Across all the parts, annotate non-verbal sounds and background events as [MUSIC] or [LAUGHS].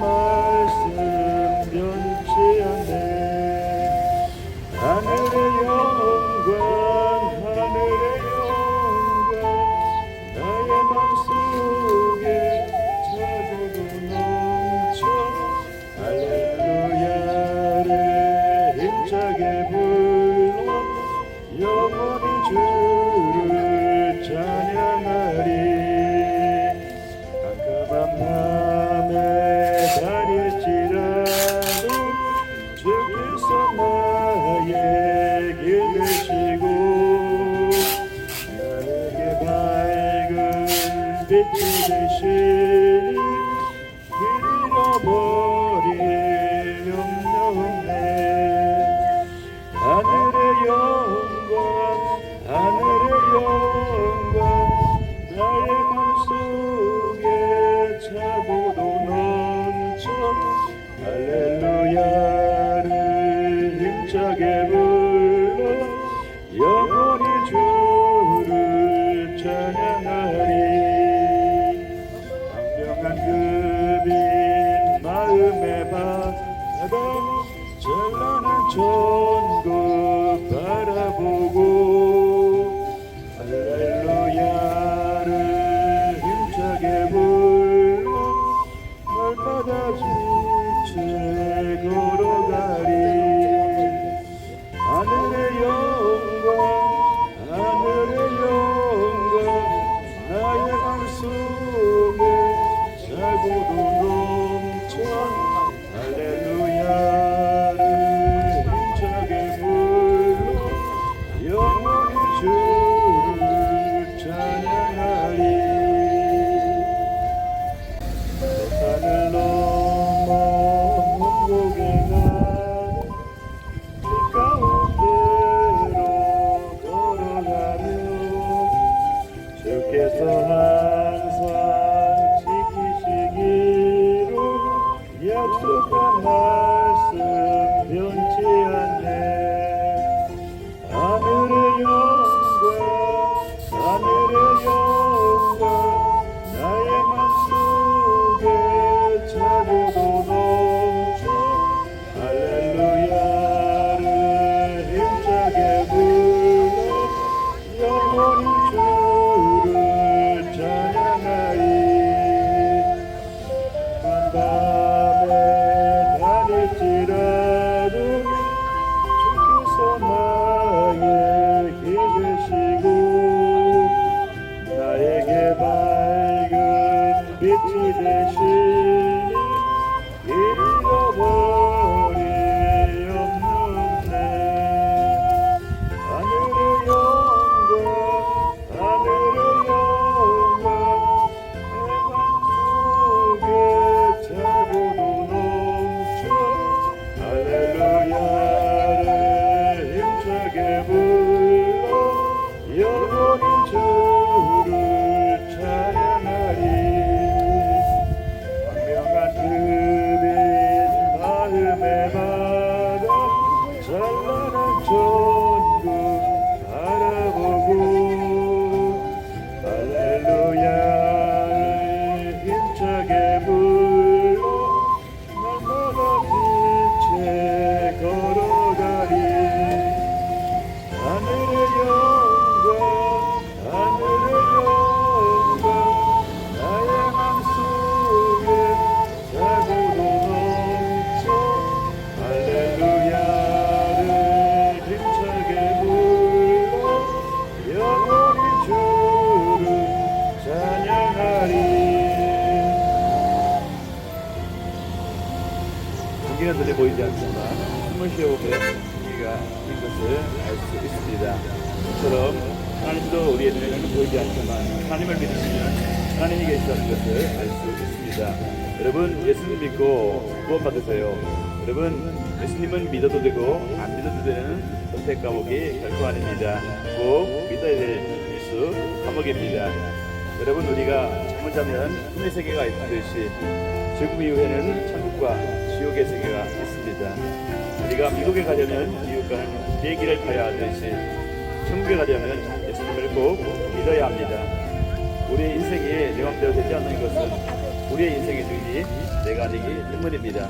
mercy. 다 눈에 보이지 않지만 숨을 쉬어보면 무기가 있는 것을 알 수 있습니다. 이처럼 하나님도 우리의 눈에는 보이지 않지만 하나님을 믿으시면 하나님이 계시다는 것을 알 수 있습니다. 여러분 예수님 믿고 구원받으세요. 여러분 예수님은 믿어도 되고 안 믿어도 되는 선택 과목이 결코 아닙니다. 꼭 믿어야 될 일수 과목입니다. 여러분 우리가 자면 꿈의 세계가 있듯이 죽음 이후에는 천국과 지옥의 세계가 있습니다. 우리가 미국에 가려면 미국과는 비행기를 타야 하듯이 천국에 가려면 예수님을 꼭 믿어야 합니다. 우리의 인생이 내 맘대로 되지 않는 것은 우리의 인생의 주인이 내가 아니기 때문입니다.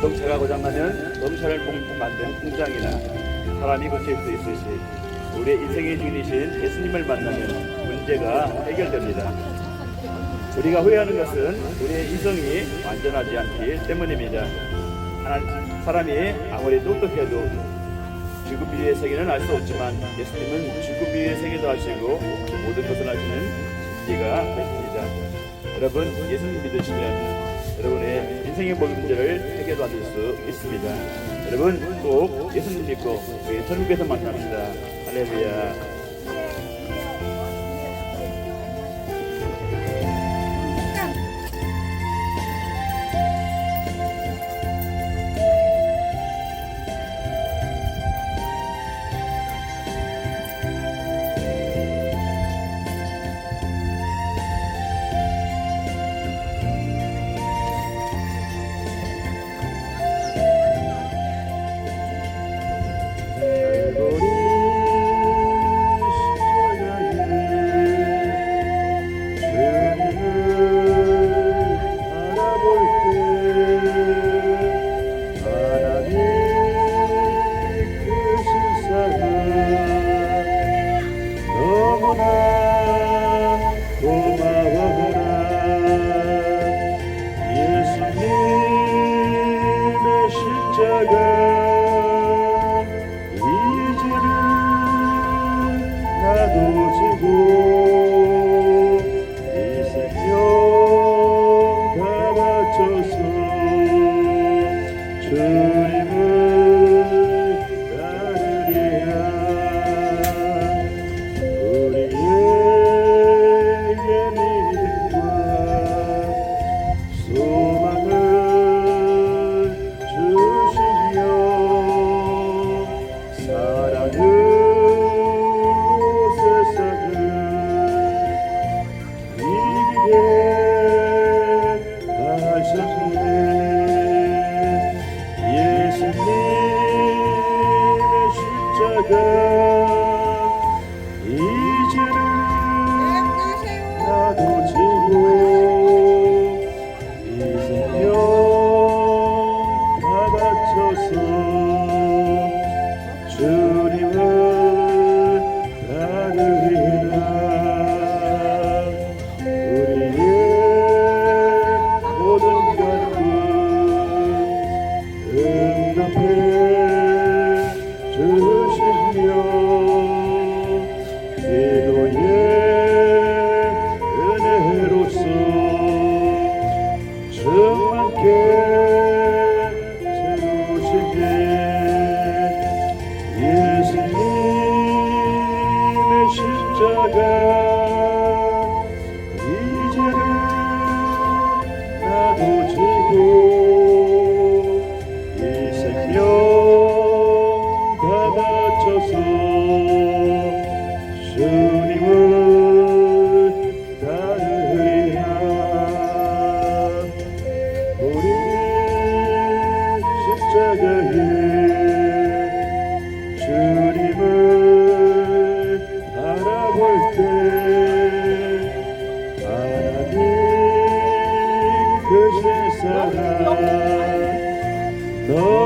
자동차가 고장나면 자동차를 공- 만든 공장이나 사람이 고칠 수 있듯이 우리의 인생의 주인이신 예수님을 만나면 문제가 해결됩니다. 우리가 후회하는 것은 우리의 이성이 완전하지 않기 때문입니다. 사람이 아무리 똑똑해도 죽음 이후의 세계는 알 수 없지만 예수님은 죽음 이후의 세계도 아시고 모든 것을 아시는 진리가 되십니다. 여러분 예수님 믿으시면 여러분의 인생의 모든 문제를 해결받을 수 있습니다. 여러분 꼭 예수님 믿고 우리 천국에서 만납시다. 할렐루야. 믿 [LAUGHS]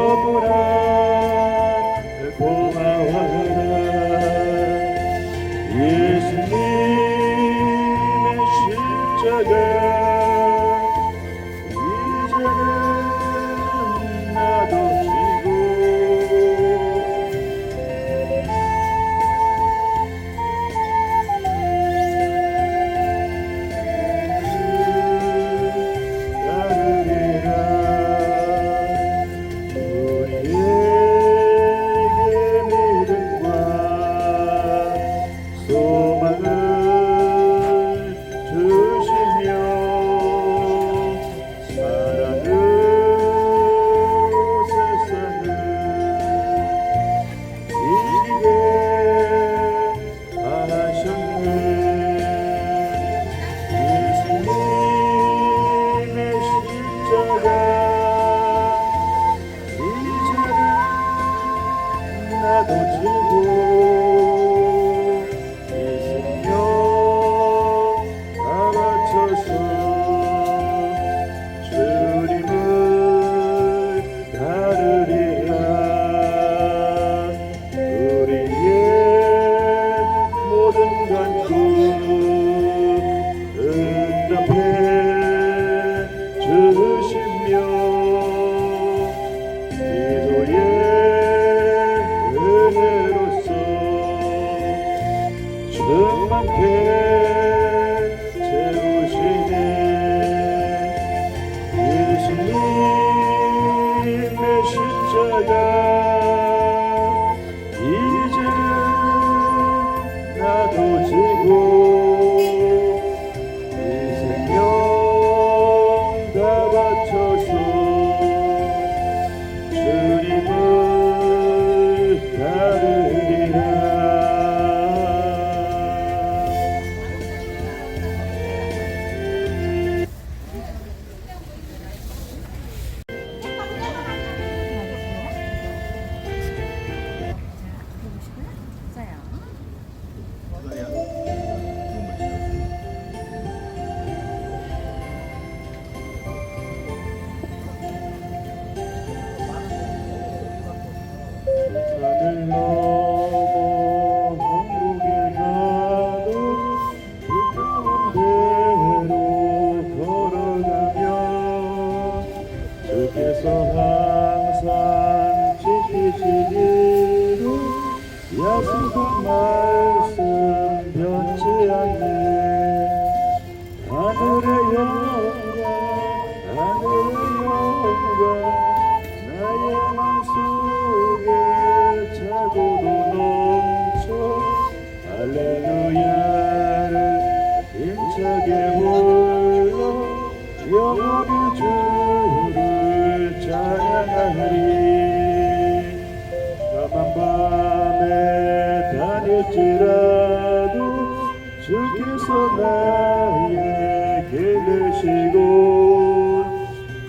but pureza. 나 가만 밤에 다닐지라도 주께서 나의 길 되시고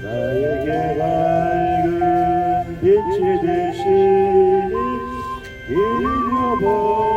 나에게 밝은 빛이 되시니 이리 와봐